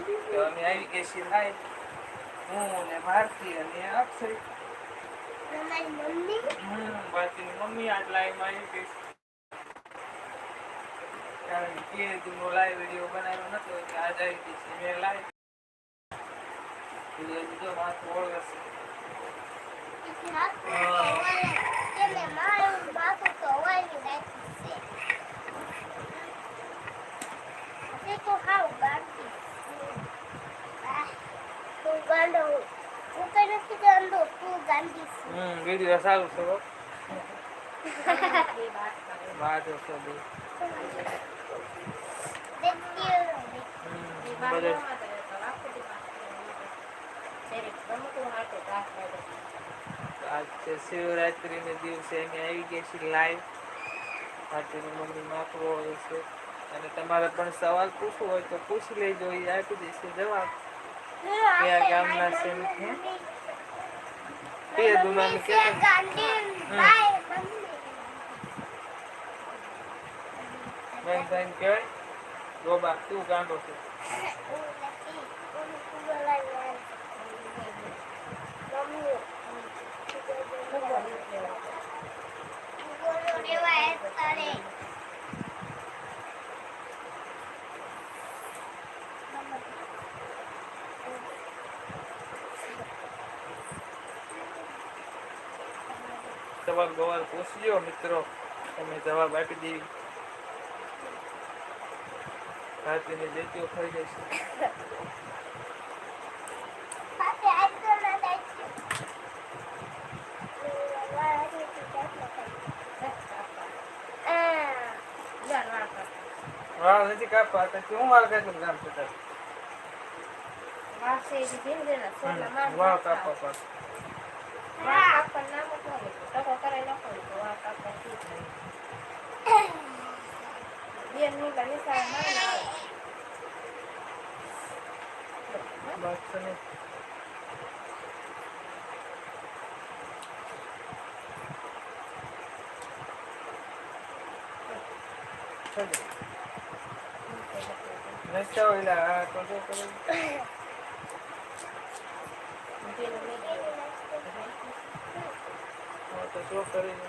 તો અમે આવી ગયા છીએ લાઈવ હું ને ભારતી અને અક્ષય. મારી મમ્મી? હમ ભારતીની મમ્મી આજ લાઈવમાં આવી ગઈ કારણ કે નો લાઈવ વીડિયો બનાવ્યો નતો એટલે આજ આવી ગઈ છે. મેં લાઈવ વીડિયો બીજો માથું ઓળવે છે તેને મારું માથું તો ઓળવી નાખ્યું છે. તો હાવ ગાંડી આહ, તું ગાંડો હું કઈ નથી ગાંડો તું ગાંડી છે હમ વીડિયો સારું છે હો. વાત છે બે દેખતી હમ, બધે આજ છે શિવરાત્રીને દિવસે અમે આવી ગયા છીએ લાઈવ ભારતીની મમ્મી માથું ઓળવે છે અને તમારે પણ સવાલ પૂછવો હોય તો પૂછી લેજો એ આપી દેશે જવાબ કયા ગામના છે ને હે? કયા દુનાનું કે બેન બેન કહેવાય? ગોબા તું ગાંડો છે. સવાલ ગવાલ પૂછજો મિત્રો. તમે જવાબ આપી દેવી ભારતીને જેતીઓ ખાઈ જશે વાળ નથી કાપવા શું વાળ કાપી ગામ છે તારે? હમ, વાળ કાપવા પડે બસ તો નહીં. ચાલો. નચા હોય લા, આ તો જો કરે. હા, તો જો કરીને.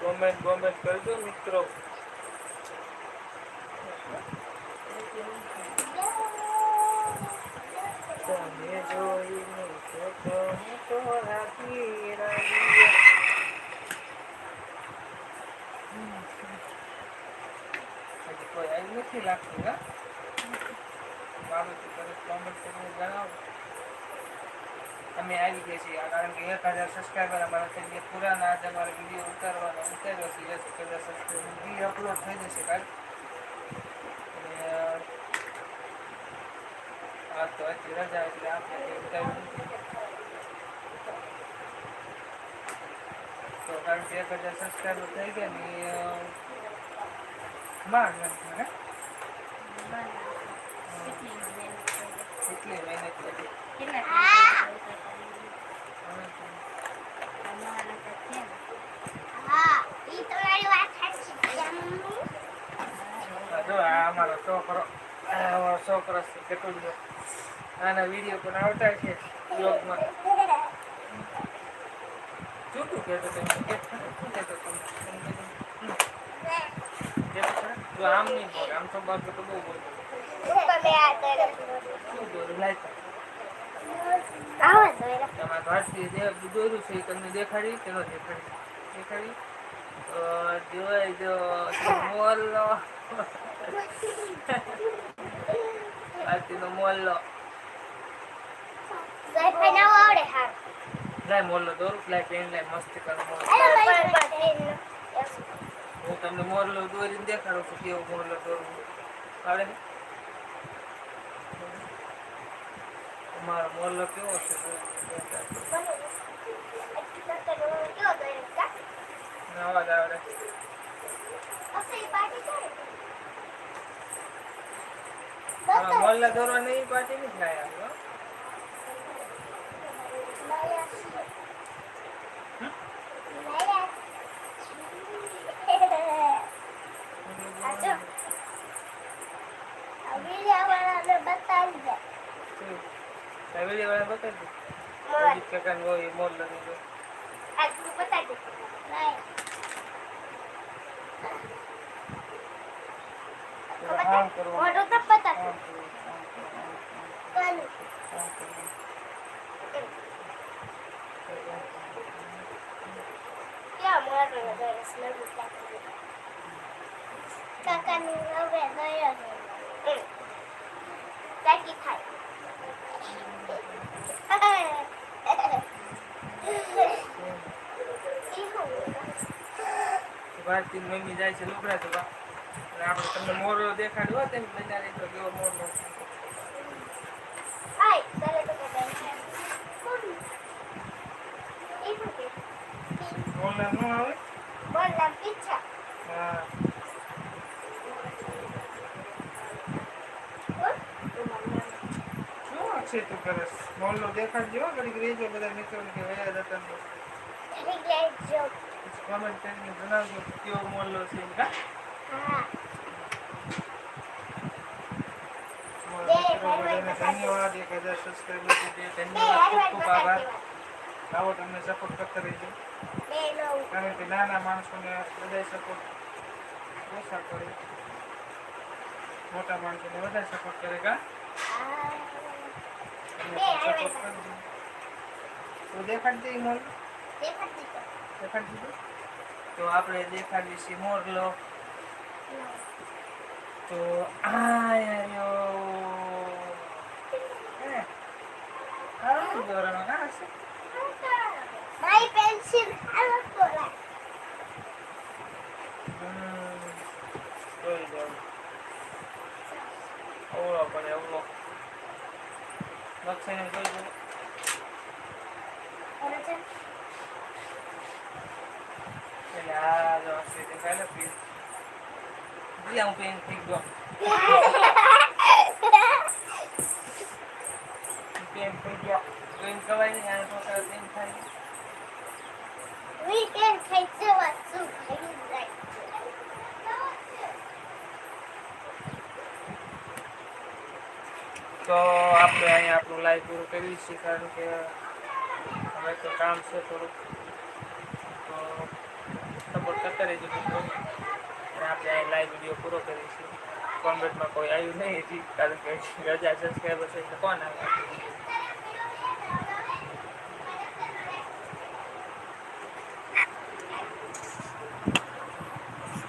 કોમેન્ટ કોમેન્ટ કરજો મિત્રો તમે જોઈને તો તો રાખી રાખ્યા. હજી કોઈ આવી નથી લાગતું હા બાબત તરત કોમેન્ટ કરીને જણાવો અમે આવી ગયા છીએ. કારણ કે એક હજાર સબસ્ક્રાઈબર અમારા થઈ ગયા પુરાના આજે અમારે વીડિયો ઉતારવાનો ઉતાર્યો છે. એક હજાર સબસ્ક્રાઈબર બી અપલોડ થઈ જશે કાલ. હા તો હજી રજા એટલે આપણે ઉતાર્યું તો કારણ કે એક હજાર સબસ્ક્રાઈબર થઈ ગયા ને માંડ કેટલી મહેનત કરી. અમારો છોકરો અમારો છોકરો કેટલું આના વીડિયો પણ આવતા છે બ્લોગમાં જૂઠું કહેતો તમે શું કહેતો તો એમ કીધું. હમ. કહેતો ખરા? જો આમ નહીં બોલ આમ તો બાપુ તો બહુ બોલ. શું આવો દોયરા. તમારા ભારતીય જે દોર્યું છે એ તમને દેખાડી કે ન દેખાડી દેખાડી તો દોરું હું તમને મોરલો દોરીને દેખાડું છું કેવો મોરલો દોરવું આવડે છે? તમારો મોરલો કેવો છે અવાજ આવડે હા, મોરલા દોરવા નહીં પાટી નહીં થાય આમ, હો. બતાવી દે. કાકાને હોય એ મોર બતાવી દે. આમ કરવાનું. મોઢું તો. ક્યાં કાકાની હવે કાકી થાય ભારતી મમ્મી જાય છે લુગડા ધોવા અને આપણે તમને મોરો દેખાડ્યો હોત એમ બજારે તો કેવો મોરનો આય ચાલે તો કદાચ કોણ એ શું કે મોરલા નો આવે બોલ નામ પીછા હા કોણ તું મને શું છે તું કરસ નો દેખાડજો ઘડીક રહેજો બધા મિત્રો કે વયા જતા ને કમેન્ટ કરીને જણાવજો કે કેવો નો છે એમ કા ધન્યવાદ. એક હજાર સબસ્ક્રાઈબર ધન્યવાદ. ખૂબ ખૂબ આભાર. આવો તમને સપોર્ટ કરતા રહેજો. કારણ કે નાના માણસોને બધા સપોર્ટ ઓછા કરે મોટા માણસોને વધારે સપોર્ટ કરે કા? તમને બે, પણ હવે support કરજો. તો દેખાડજે ઈ મોર દેખાતી તો દેખાડજે તો. તો આપણે દેખાડીએ છીએ મોરલો તો આયો હે આ દોરણો ના હશે મારી પેન્સિલ આલો તો લાય હમ જોઈ જાઉં અવળો લક્ષણે જોઈ જાઉં અને છે? એટલે આ જો હશે તે કાલે પી જી હું પેન થઈ ગયો પેન થઈ ગયા. પેન કવાય નહીં આને તો તારે પેન થાય વીકેન્ડ થઈ જવા શું થઈ તો આપણે અહીંયા આપણું લાઈવ પૂરું કરીએ છીએ કારણ કે હવે તો કામ છે થોડુંક. તો સપોર્ટ કરતા રહેજો મિત્રો. આપણે અહીં લાઈવ વીડિયો પૂરો કરીએ છીએ. કોમેન્ટમાં કોઈ આવ્યું નહીં હજી, કારણ કે રજા સબસ્ક્રાઈબર છે કોણ આવે?